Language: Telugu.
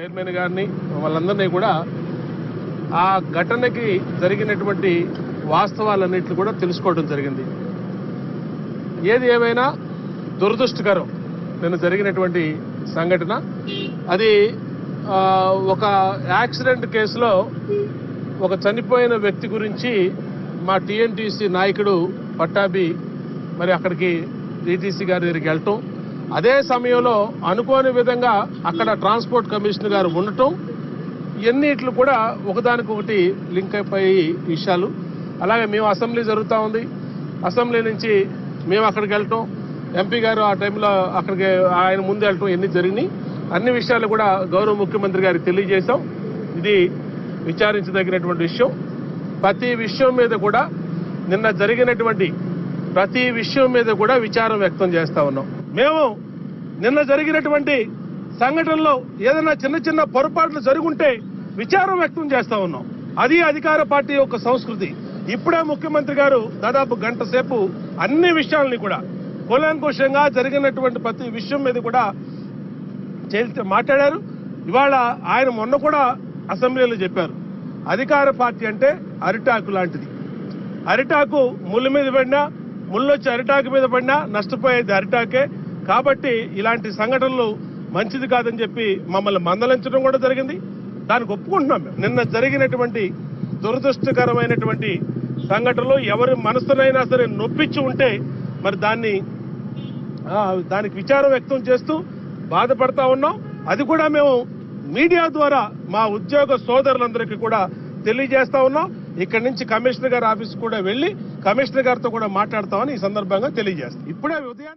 చైర్మన్ గారిని వాళ్ళందరినీ కూడా ఆ ఘటనకి జరిగినటువంటి వాస్తవాలన్నింటిని కూడా తెలుసుకోవడం జరిగింది. ఏది ఏమైనా దురదృష్టకరం నిన్న జరిగినటువంటి సంఘటన. అది ఒక యాక్సిడెంట్ కేసులో ఒక చనిపోయిన వ్యక్తి గురించి మా టీఎన్టీసీ నాయకుడు పట్టాభి మరి అక్కడికి డీటీసీ గారి దగ్గరికి వెళ్ళటం అదే సమయంలో అనుకోని విధంగా అక్కడ ట్రాన్స్పోర్ట్ కమిషనర్ గారు ఉండటం ఎన్నిట్లు కూడా ఒకదానికొకటి లింక్ అయిపోయి విషయాలు. అలాగే మేము అసెంబ్లీ జరుగుతూ ఉంది. అసెంబ్లీ నుంచి మేము అక్కడికి వెళ్ళటం ఎంపీ గారు ఆ టైంలో అక్కడికి ఆయన ముందు వెళ్ళటం ఎన్ని జరిగినాయి. అన్ని విషయాలు కూడా గౌరవ ముఖ్యమంత్రి గారికి తెలియజేశాం. ఇది విచారించదగినటువంటి విషయం. ప్రతి విషయం మీద కూడా నిన్న జరిగినటువంటి ప్రతి విషయం మీద కూడా విచారం వ్యక్తం చేస్తా ఉన్నాం. మేము నిన్న జరిగినటువంటి సంఘటనలో ఏదైనా చిన్న చిన్న పొరపాట్లు జరుగుంటే విచారం వ్యక్తం చేస్తా ఉన్నాం. అది అధికార పార్టీ యొక్క సంస్కృతి. ఇప్పుడే ముఖ్యమంత్రి గారు దాదాపు గంట సేపు అన్ని విషయాలని కూడా కూలంకుషంగా జరిగినటువంటి ప్రతి విషయం మీద కూడా చేస్తే మాట్లాడారు. ఇవాళ ఆయన మొన్న కూడా అసెంబ్లీలో చెప్పారు. అధికార పార్టీ అంటే అరిటాకు లాంటిది. అరిటాకు ముళ్ళు మీద పడినా ముళ్ళు వచ్చి అరిటాకు మీద పడినా నష్టపోయేది అరిటాకే. కాబట్టి ఇలాంటి సంఘటనలు మంచిది కాదని చెప్పి మమ్మల్ని మందలించడం కూడా జరిగింది. దానికి ఒప్పుకుంటున్నాం మేము. నిన్న జరిగినటువంటి దురదృష్టకరమైనటువంటి సంఘటనలు ఎవరి మనసునైనా సరే నొప్పించి ఉంటే మరి దాన్ని దానికి విచారం వ్యక్తం చేస్తూ బాధపడతా ఉన్నాం. అది కూడా మేము మీడియా ద్వారా మా ఉద్యోగ సోదరులందరికీ కూడా తెలియజేస్తా ఉన్నాం. ఇక్కడి నుంచి కమిషనర్ గారి ఆఫీస్ కూడా వెళ్ళి కమిషనర్ గారితో కూడా మాట్లాడతామని ఈ సందర్భంగా తెలియజేస్తాం. ఇప్పుడే ఉదయం